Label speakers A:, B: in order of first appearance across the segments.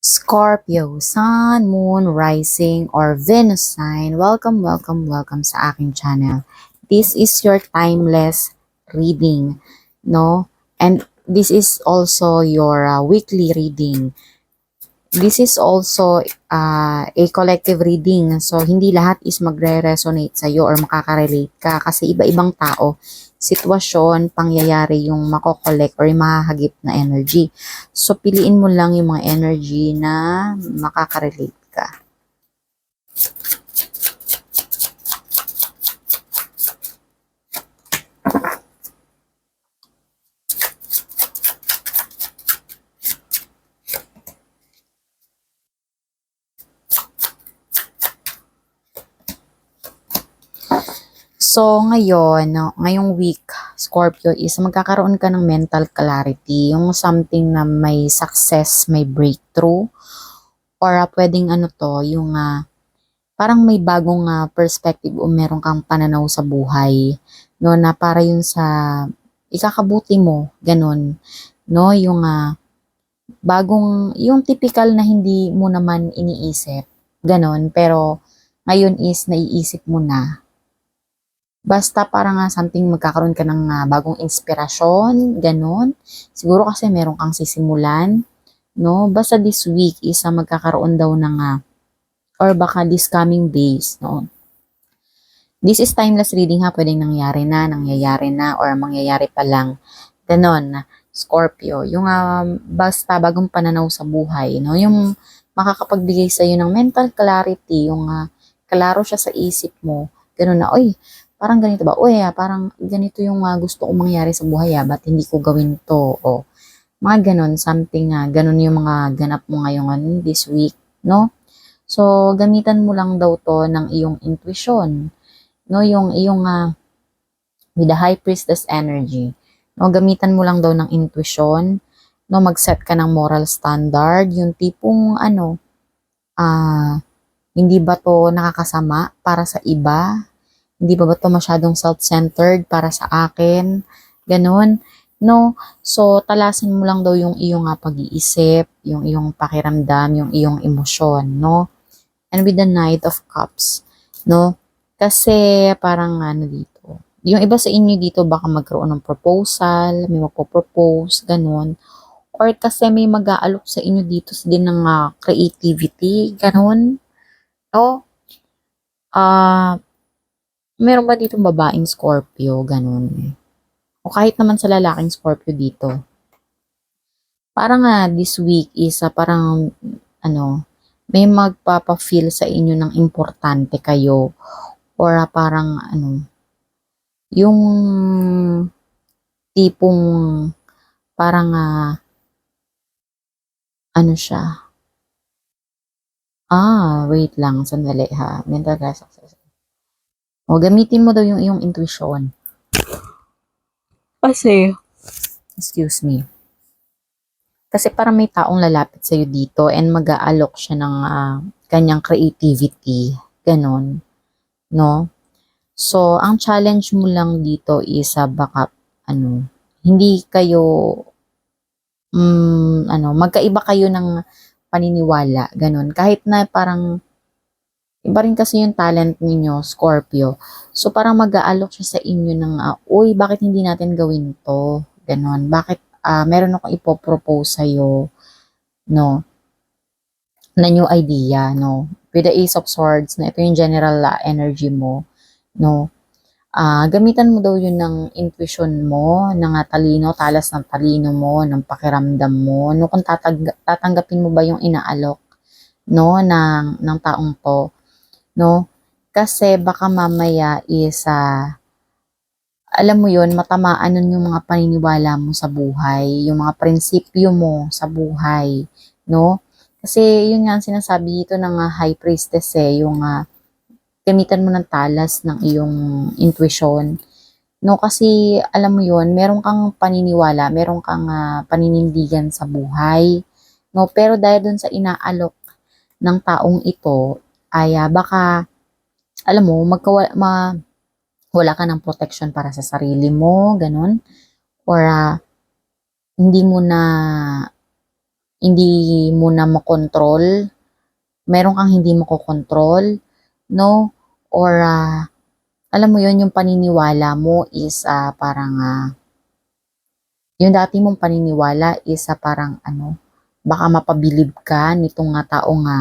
A: Scorpio, Sun, Moon, Rising, or Venus sign, welcome, welcome, welcome sa aking channel. This is your timeless reading, no? And this is also your uh, weekly reading. This is also uh, a collective reading. So, hindi lahat is magre-resonate sa'yo or makaka-relate ka kasi iba-ibang tao, sitwasyon, pangyayari yung mako-collect or yung mahahagip na energy. So, piliin mo lang yung mga energy na makaka-relate ka. So, ngayon, ngayong week, Scorpio, is magkakaroon ka ng mental clarity. Yung something na may success, may breakthrough. Or uh, pwedeng ano to, yung ah, parang may bagong ah, perspective o meron kang pananaw sa buhay. No, na para yun sa ikakabuti mo, ganun. No, yung ah, bagong, yung typical na hindi mo naman iniisip. Ganun. Pero, ngayon is naiisip mo na Basta parang nga something magkakaroon ka ng ah, bagong inspirasyon, ganun. Siguro kasi meron kang sisimulan, no? Basta this week is ah, magkakaroon daw ng ah, or baka this coming days, no? This is timeless reading ha, pwedeng nangyari na, nangyayari na, or mangyayari pa lang. Ganon, Scorpio. Yung ah, basta bagong pananaw sa buhay, no? Yung makakapagbigay sa ng mental clarity, yung ah, klaro siya sa isip mo, ganun na, oy, parang ganito ba? Uy, ah, parang ganito yung ah, gusto kong mangyari sa buhay, ah, ba't hindi ko gawin to? O, mga ganon, something, ah, ganon yung mga ganap mo ngayon this week, no? So, gamitan mo lang daw to ng iyong intuition, no? Yung iyong, ah, with the high priestess energy, no? Gamitan mo lang daw ng intuition, no? Mag-set ka ng moral standard, yung tipong, ano, ah, hindi ba to nakakasama para sa iba? Hindi ba ba to masyadong self-centered para sa akin? Ganon. No? So, talasin mo lang daw yung iyong uh, pag-iisip, yung iyong pakiramdam, yung iyong emosyon, no? And with the Knight of Cups, no? Kasi parang ano dito, yung iba sa inyo dito baka magkaroon ng proposal, may magpo-propose, ganon. Or kasi may mag-aalok sa inyo dito din ng uh, creativity, ganon. O, ah, uh, meron ba dito babaeng Scorpio, ganun. O kahit naman sa lalaking Scorpio dito. Parang nga, this week is uh, parang, ano, may magpapa-feel sa inyo ng importante kayo. Or uh, parang, ano, yung tipong, parang, uh, ano siya, Ah, wait lang, sandali ha. Mental success. O, gamitin mo daw yung iyong intuition. Kasi, excuse me. Kasi parang may taong lalapit sa'yo dito and mag-aalok siya ng uh, kanyang creativity. Ganon. No? So, ang challenge mo lang dito is uh, baka, ano, hindi kayo, um, ano, magkaiba kayo ng paniniwala. Ganon. Kahit na parang, Iba rin kasi yung talent ninyo, Scorpio. So, parang mag-aalok siya sa inyo ng, uh, uy, bakit hindi natin gawin to? Ganon. Bakit, uh, meron akong ipopropose sa'yo, no? Na new idea, no? With the Ace of Swords, na ito yung general uh, energy mo, no? Uh, gamitan mo daw yun ng intuition mo, ng talino, talas ng talino mo, ng pakiramdam mo, no? Kung tatag- tatanggapin mo ba yung inaalok, no, ng, ng taong to no? Kasi baka mamaya is, uh, alam mo yon matamaan nun yung mga paniniwala mo sa buhay, yung mga prinsipyo mo sa buhay, no? Kasi yun nga ang sinasabi dito ng uh, high priestess eh, yung uh, gamitan mo ng talas ng iyong intuition. No, kasi alam mo yun, meron kang paniniwala, meron kang uh, paninindigan sa buhay. No, pero dahil dun sa inaalok ng taong ito, ay uh, baka, alam mo, magkawala, ma, wala ka ng protection para sa sarili mo, ganun. Or uh, hindi mo na hindi mo na makontrol, meron kang hindi makokontrol, no? Or, ah, alam mo yon yung paniniwala mo is ah, parang, ah, yung dati mong paniniwala is ah, parang ano, baka mapabilib ka nitong nga taong nga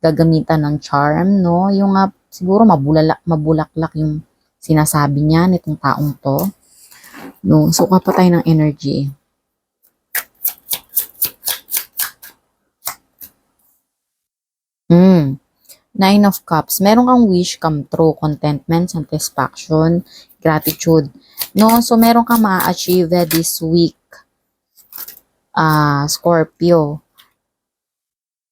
A: gagamitan ng charm, no? Yung nga, siguro mabulala, mabulaklak yung sinasabi niya nitong taong to. No, suka pa tayo ng energy. Hmm. Nine of Cups. Meron kang wish come true, contentment, satisfaction, gratitude. No, so meron kang ma-achieve this week. Ah, Scorpio.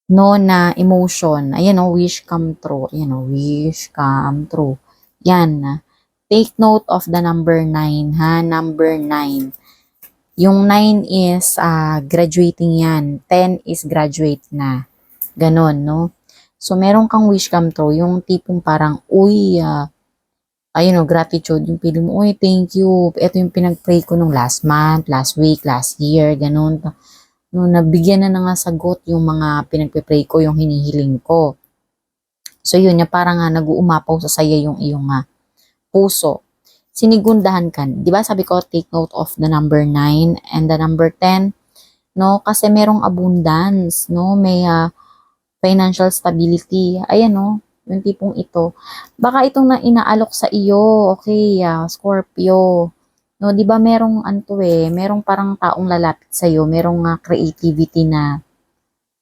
A: No, na emotion. Ayan o, wish come true. Ayan o, wish come true. Yan. Take note of the number 9, ha? Number 9. Yung 9 is ah, graduating yan. 10 is graduate na. Ganon, no? So, meron kang wish come true. Yung tipong parang, uy, ah, ayun o, gratitude. Yung feeling mo, uy, thank you. Ito yung pinag-pray ko nung last month, last week, last year, ganon. No, nabigyan na na nga sagot yung mga pinagpe-pray ko, yung hinihiling ko. So, yun, yung parang nga nag-uumapaw sa saya yung iyong nga puso. Sinigundahan ka. Di ba sabi ko, take note of the number 9 and the number 10. No, kasi merong abundance, no? May ah, financial stability. Ayan, no? Yung tipong ito. Baka itong na inaalok sa iyo, okay, ah, Scorpio. No, 'di ba merong anto eh, merong parang taong lalapit sa iyo, merong nga creativity na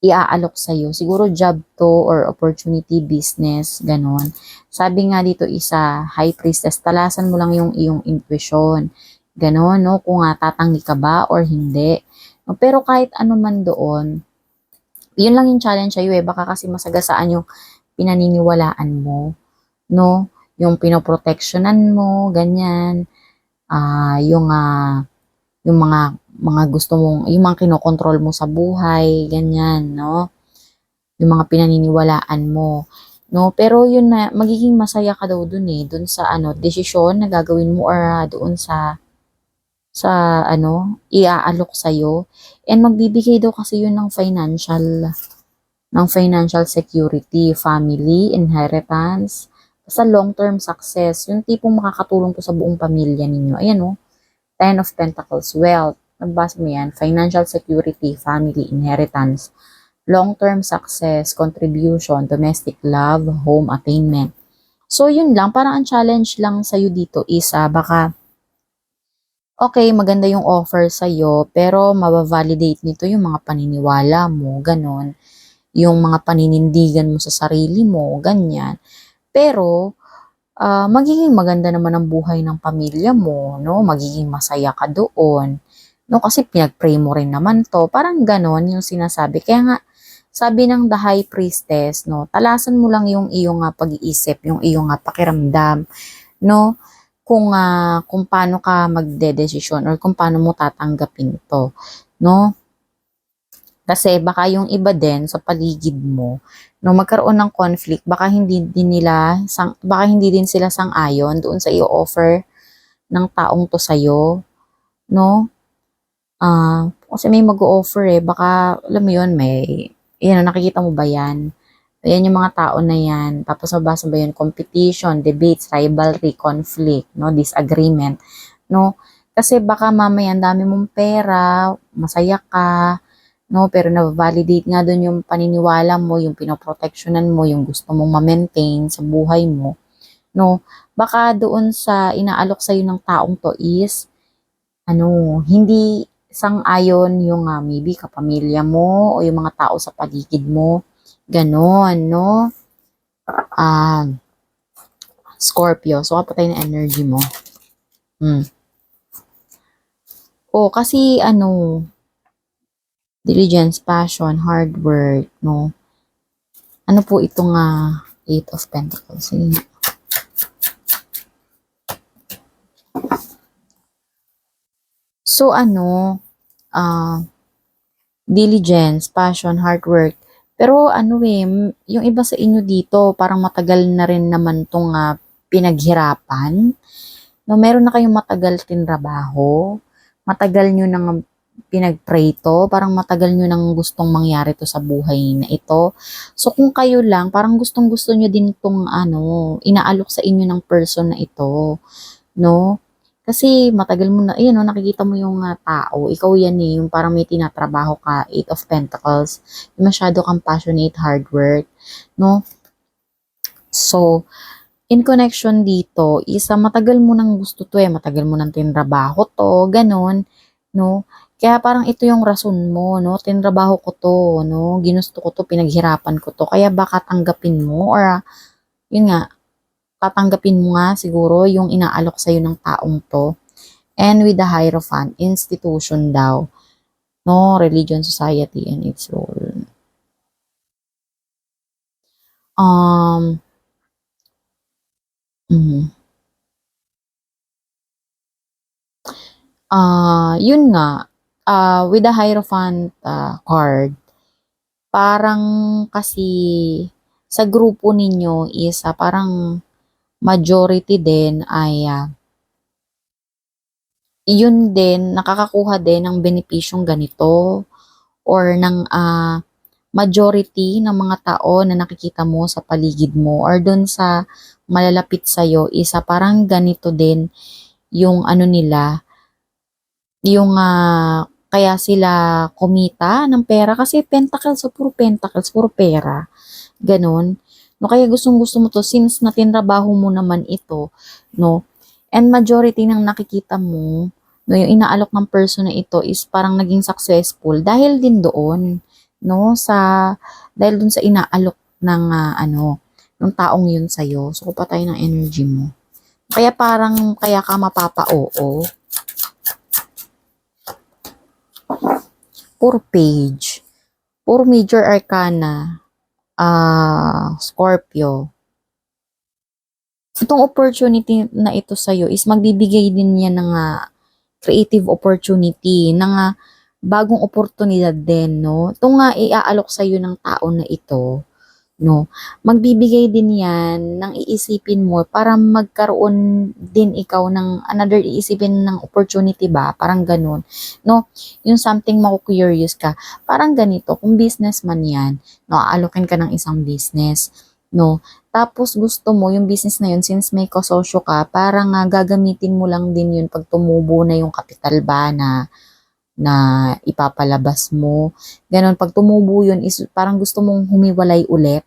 A: iaalok sa iyo. Siguro job to or opportunity, business, ganon. Sabi nga dito isa, high priestess, talasan mo lang yung iyong intuition. Ganon, no? Kung nga tatanggi ka ba or hindi. No, pero kahit ano man doon, yun lang yung challenge sa'yo eh. Baka kasi masagasaan yung pinaniniwalaan mo. No? Yung pinoprotectionan mo, ganyan ah yung ah, yung mga mga gusto mong yung mga kinokontrol mo sa buhay, ganyan, no? Yung mga pinaniniwalaan mo, no? Pero yun na magiging masaya ka daw dun eh, dun sa ano, desisyon na gagawin mo or ah, doon sa sa ano, iaalok sa And magbibigay daw kasi yun ng financial ng financial security, family, inheritance, sa long-term success, yung tipong makakatulong to sa buong pamilya ninyo. Ayan o, Ten of Pentacles, wealth, nabasa mo yan, financial security, family, inheritance, long-term success, contribution, domestic love, home attainment. So, yun lang, parang ang challenge lang sa'yo dito is, ah, baka, okay, maganda yung offer sa'yo, pero mabavalidate nito yung mga paniniwala mo, ganon. Yung mga paninindigan mo sa sarili mo, ganyan. Pero, ah, magiging maganda naman ang buhay ng pamilya mo, no? Magiging masaya ka doon. No, kasi pinag-pray mo rin naman to. Parang ganon yung sinasabi. Kaya nga, sabi ng the high priestess, no, talasan mo lang yung iyong uh, pag-iisip, yung iyong uh, pakiramdam, no, kung uh, kung paano ka magdedesisyon or kung paano mo tatanggapin ito, no? Kasi baka yung iba din sa paligid mo, no, magkaroon ng conflict, baka hindi din nila, sang, baka hindi din sila sang-ayon doon sa i-offer ng taong to sa'yo, no? Ah, uh, kasi may mag-offer eh, baka, alam mo yun, may, yan, nakikita mo ba yan? Ayan yung mga tao na yan. Tapos mabasa ba yun? Competition, debates, rivalry, conflict, no? disagreement. No? Kasi baka mamaya ang dami mong pera, masaya ka, no? Pero na-validate nga doon yung paniniwala mo, yung pinoprotectionan mo, yung gusto mong ma-maintain sa buhay mo, no? Baka doon sa inaalok sa ng taong to is ano, hindi sang-ayon yung uh, maybe kapamilya mo o yung mga tao sa paligid mo. Ganon, no? Ah, uh, Scorpio. So, kapatay na energy mo. Hmm. O, kasi ano, diligence, passion, hard work, no? Ano po itong uh, Eight of Pentacles? Sige nga. So, ano, uh, diligence, passion, hard work. Pero ano eh, yung iba sa inyo dito, parang matagal na rin naman tong uh, pinaghirapan. No, meron na kayong matagal tinrabaho. Matagal nyo nang pinag-pray to, parang matagal nyo nang gustong mangyari to sa buhay na ito. So kung kayo lang, parang gustong gusto nyo din tong ano, inaalok sa inyo ng person na ito, no? Kasi matagal mo na, ayun, no, nakikita mo yung ah, tao, ikaw yan eh, yung parang may tinatrabaho ka, Eight of Pentacles, yung masyado kang passionate, hard work, no? So, in connection dito, isa matagal mo nang gusto to eh, matagal mo nang tinrabaho to, ganun, no? Kaya parang ito yung rason mo, no? Tinrabaho ko to, no? Ginusto ko to, pinaghirapan ko to. Kaya baka tanggapin mo or yun nga, tatanggapin mo nga siguro yung inaalok sa'yo ng taong to. And with the Hierophant, institution daw. No, religion, society, and its role. Um, mm. Ah, yun nga, ah, with the Hierophant ah, card, parang kasi sa grupo ninyo is ah, parang majority din ay ah, yun din, nakakakuha din ng benepisyong ganito or ng ah, majority ng mga tao na nakikita mo sa paligid mo or dun sa malalapit sa'yo isa parang ganito din yung ano nila, yung ah, kaya sila kumita ng pera kasi pentacles, so puro pentacles, puro pera. Ganon. No, kaya gustong gusto mo to since natinrabaho mo naman ito, no? And majority ng nakikita mo, no, yung inaalok ng person na ito is parang naging successful dahil din doon, no, sa dahil dun sa inaalok ng ah, ano, ng taong yun sa'yo. So, kupatay ng energy mo. Kaya parang, kaya ka mapapa-oo. Puro page. Puro major arcana. Ah, Scorpio. Itong opportunity na ito sa'yo is magbibigay din yan ng ah, creative opportunity, ng ah, bagong oportunidad din, no? Ito nga iaalok sa'yo ng tao na ito, no? Magbibigay din yan ng iisipin mo para magkaroon din ikaw ng another iisipin ng opportunity ba? Parang ganun, no? Yung something maku-curious ka. Parang ganito, kung businessman yan, no, aalokin ka ng isang business, no? Tapos gusto mo yung business na yun, since may kasosyo ka, parang nga gagamitin mo lang din yun pag tumubo na yung kapital ba na na ipapalabas mo. Ganon, pag tumubo yun, is parang gusto mong humiwalay ulit.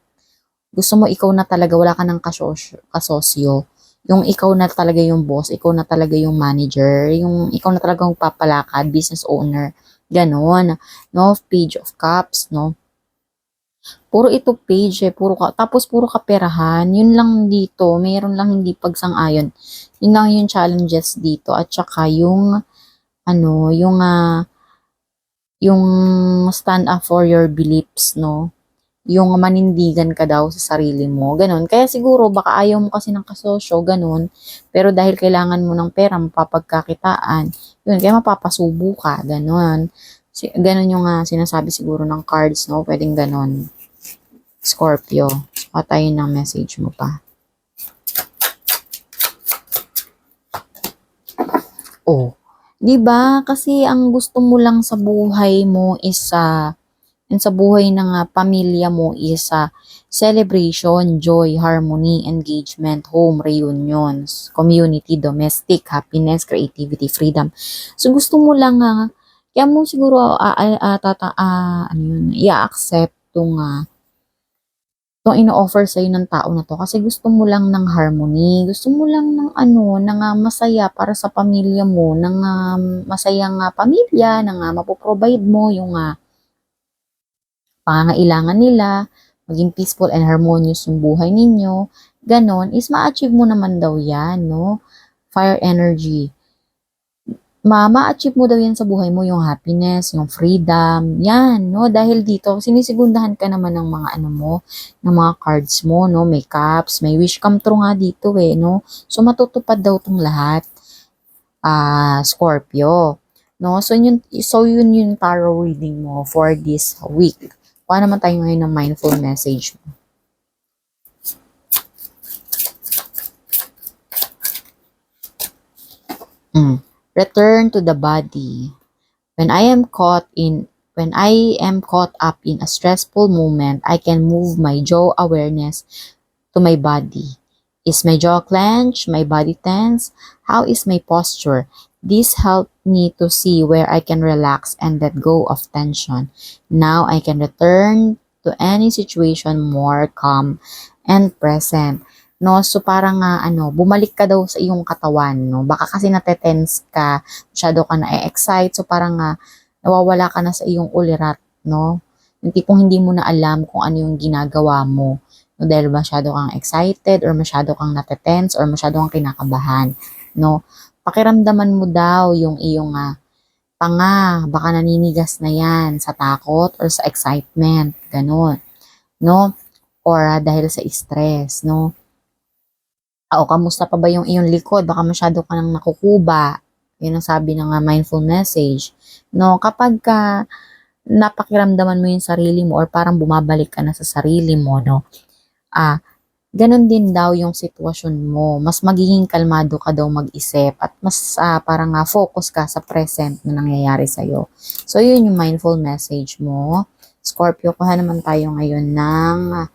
A: Gusto mo ikaw na talaga, wala ka ng kasosyo, kasosyo. Yung ikaw na talaga yung boss, ikaw na talaga yung manager, yung ikaw na talaga yung papalakad, business owner. Ganon. No? Page of Cups, no? Puro ito page eh, puro ka, tapos puro kaperahan. Yun lang dito, mayroon lang hindi pagsang-ayon. Yun lang yung challenges dito. At saka yung, ano, yung, ah, yung stand up for your beliefs, no? Yung manindigan ka daw sa sarili mo, ganun. Kaya siguro, baka ayaw mo kasi ng kasosyo, ganun. Pero dahil kailangan mo ng pera, mapapagkakitaan, yun, kaya mapapasubo ka, ganun. Si, ganun yung ah, sinasabi siguro ng cards, no? Pwedeng ganun. Scorpio. Patayin ng message mo pa. Oh, 'di ba? Kasi ang gusto mo lang sa buhay mo is sa and sa buhay ng ah, pamilya mo is sa celebration, joy, harmony, engagement, home, reunions, community, domestic, happiness, creativity, freedom. So gusto mo lang ah, kaya mo siguro ano yun, i-accept tong ah, itong ino-offer sa'yo ng tao na to kasi gusto mo lang ng harmony, gusto mo lang ng ano, ng ah, masaya para sa pamilya mo, ng ah, masayang ah, pamilya, ng ah, mapoprovide mo yung ah, pangangailangan nila, maging peaceful and harmonious yung buhay ninyo, ganon, is ma-achieve mo naman daw yan, no? Fire energy. Ma, ma-achieve mo daw yan sa buhay mo, yung happiness, yung freedom, yan, no? Dahil dito, sinisigundahan ka naman ng mga ano mo, ng mga cards mo, no? May cups, may wish come true nga dito eh, no? So, matutupad daw tong lahat. Ah, Scorpio. No? So, yun, so yun yung tarot reading mo for this week. Kuha naman tayo ngayon ng mindful message mo. Mm. Return to the body. When I am caught in when I am caught up in a stressful moment, I can move my jaw awareness to my body. Is my jaw clenched? My body tense? How is my posture? This helped me to see where I can relax and let go of tension. Now I can return to any situation more calm and present. No, so parang nga ano, bumalik ka daw sa iyong katawan, no? Baka kasi natetense ka, masyado ka na-excite, so parang nga nawawala ka na sa iyong ulirat, no? Yung tipong hindi mo na alam kung ano yung ginagawa mo. No, dahil masyado kang excited or masyado kang natetense or masyado kang kinakabahan, no? Pakiramdaman mo daw yung iyong ah, panga, baka naninigas na yan sa takot or sa excitement, ganun, no? Or ah, dahil sa stress, no? Ah, O, kamusta pa ba yung iyong likod? Baka masyado ka nang nakukuba. Yun ang sabi ng ah, mindful message. No, kapag ka napakiramdaman mo yung sarili mo or parang bumabalik ka na sa sarili mo, no? Ah, ganun din daw yung sitwasyon mo. Mas magiging kalmado ka daw mag-isip at mas ah, parang ah, focus ka sa present na nangyayari sa'yo. So, yun yung mindful message mo. Scorpio, kuha naman tayo ngayon ng ah,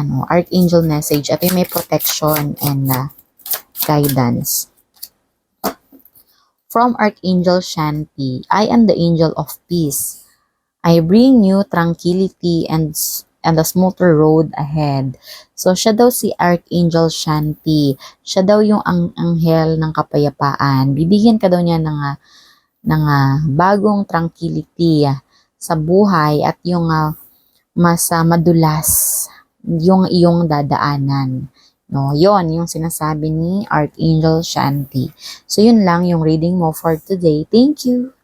A: ano, Archangel message. Yung may protection and ah, guidance. From Archangel Shanti, I am the angel of peace. I bring you tranquility and and a smoother road ahead. So, siya daw si Archangel Shanti. Siya daw yung ang anghel ng kapayapaan. Bibigyan ka daw niya ng, ah, ng ah, bagong tranquility ah, sa buhay at yung ah, mas ah, madulas yung iyong dadaanan. No, yon yung sinasabi ni Archangel Shanti. So, yun lang yung reading mo for today. Thank you.